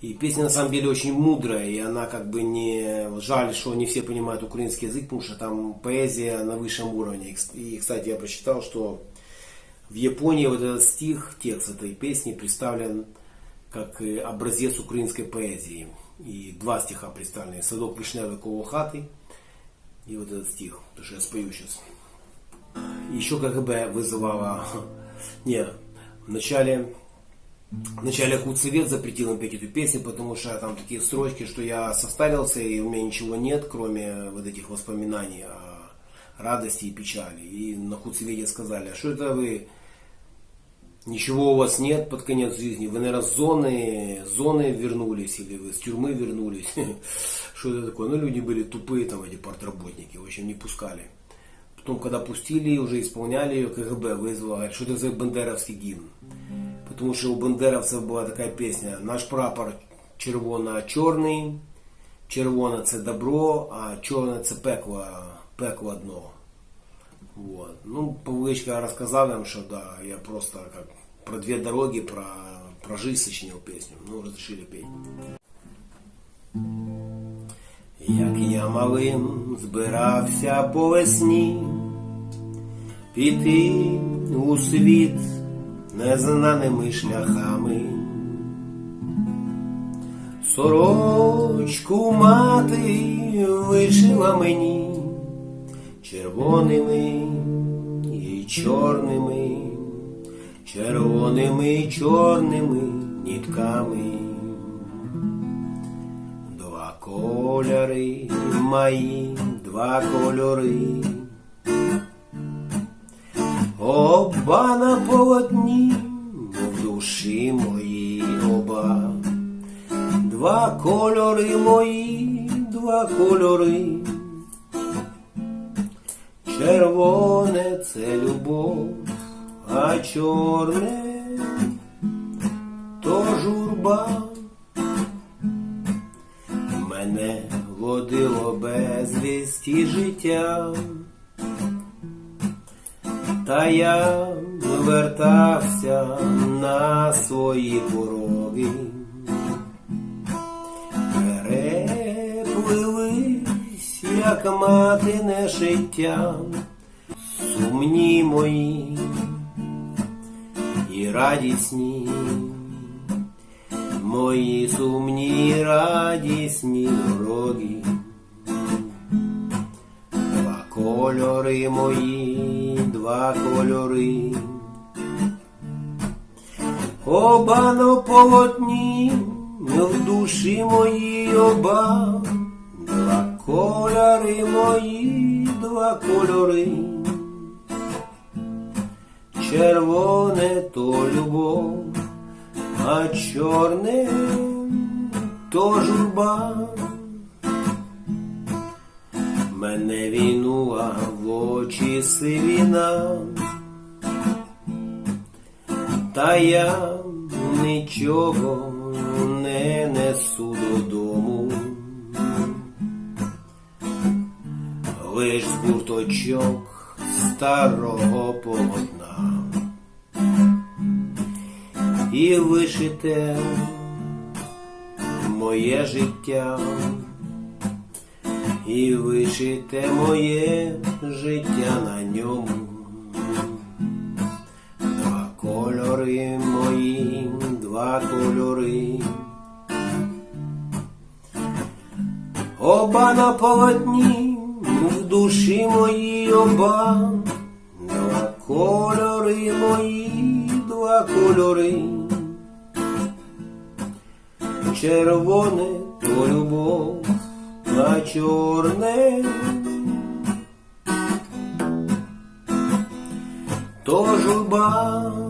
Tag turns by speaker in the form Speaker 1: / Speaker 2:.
Speaker 1: И песня на самом деле очень мудрая, и она как бы не... Жаль, что не все понимают украинский язык, потому что там поэзия на высшем уровне. И, кстати, я прочитал, что в Японии вот этот стих, текст этой песни представлен как э, образец украинской поэзии. И два стиха представлены. «Садок вишневый коло хаты» и вот этот стих, то, что я спою сейчас. Еще КГБ вызывала... Не, в начале Вначале худсовет запретил им петь эту песню, потому что там такие строчки, что я состарился и у меня ничего нет, кроме вот этих воспоминаний о радости и печали. И на худсовете сказали, а что это вы, ничего у вас нет под конец жизни, вы, наверное, с зоны, зоны вернулись или вы с тюрьмы вернулись. Что это такое? Ну, люди были тупые, там, эти партработники, в общем, не пускали. Потом, когда пустили, уже исполняли ее, КГБ вызвало, что это за бандеровский гимн. Тому що у бандеровців була така пісня Наш прапор червоно-чорний, червоне це добро, а чорне це пекло, пекло дно. Вот. Ну, Павличка рассказал нам, что да, я просто как про две дороги, про, про жизнь сочинил песню. Ну, разрешили петь. Як я малим збирався по весні піти у світ незнаними шляхами. Сорочку мати вишила мені червоними і чорними, червоними і чорними нітками. Два кольори мої, два кольори. Оба на полотні в душі моїй оба, два кольори мої, два кольори. Червоне це любов, а чорне то журба. Мене водило безвісті життя. Та я вертався на свої пороги, переплились, як матине шиття, сумні мої і радісні, мої сумні і радісні дороги. Два кольори мої, два кольори. Оба на полотні, в душі мої оба, два кольори мої, два кольори. Червоне то любов, а чорне то журба. Мене війнула в очі сивіна, та я нічого не несу додому, лиш бурточок старого полотна. І вишите моє життя і вишите моє життя на ньому. Два кольори мої, два кольори. Оба на полотні, в душі мої оба, два кольори мої, два кольори. Червоне то любов на чорне, то журба.